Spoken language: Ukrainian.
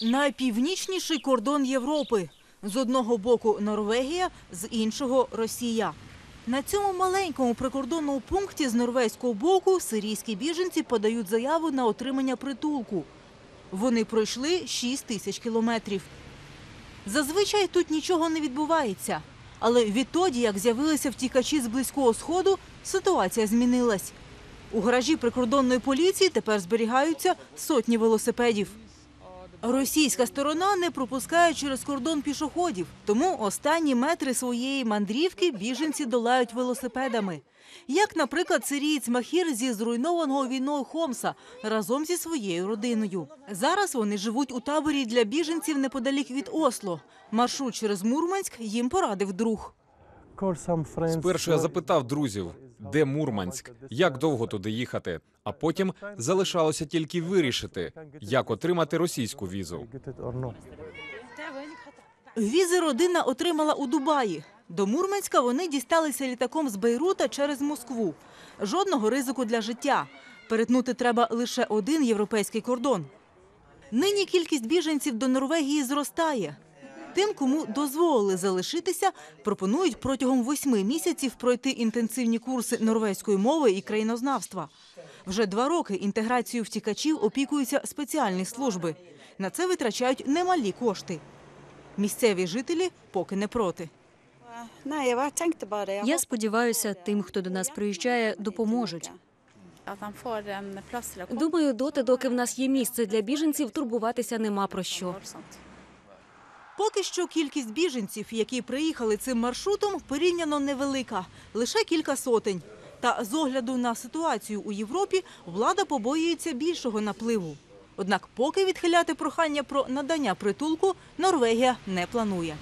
Найпівнічніший кордон Європи. З одного боку Норвегія, з іншого Росія. На цьому маленькому прикордонному пункті з норвезького боку сирійські біженці подають заяву на отримання притулку. Вони пройшли 6 тисяч кілометрів. Зазвичай тут нічого не відбувається. Але відтоді, як з'явилися втікачі з Близького Сходу, ситуація змінилась. У гаражі прикордонної поліції тепер зберігаються сотні велосипедів. Російська сторона не пропускає через кордон пішоходів, тому останні метри своєї мандрівки біженці долають велосипедами. Як, наприклад, сирієць Махір зі зруйнованого війною Хомса разом зі своєю родиною. Зараз вони живуть у таборі для біженців неподалік від Осло. Маршрут через Мурманськ їм порадив друг. Спершу я запитав друзів, де Мурманськ, як довго туди їхати. А потім залишалося тільки вирішити, як отримати російську візу. Візи родина отримала у Дубаї. До Мурманська вони дісталися літаком з Бейрута через Москву. Жодного ризику для життя. Перетнути треба лише один європейський кордон. Нині кількість біженців до Норвегії зростає. Тим, кому дозволили залишитися, пропонують протягом восьми місяців пройти інтенсивні курси норвезької мови і країнознавства. Вже два роки інтеграцією втікачів опікуються спеціальні служби. На це витрачають немалі кошти. Місцеві жителі поки не проти. Я сподіваюся, тим, хто до нас приїжджає, допоможуть. Думаю, доти, доки в нас є місце для біженців, турбуватися нема про що. Поки що кількість біженців, які приїхали цим маршрутом, порівняно невелика лише кілька сотень. Та з огляду на ситуацію у Європі влада побоюється більшого напливу. Однак, поки відхиляти прохання про надання притулку, Норвегія не планує.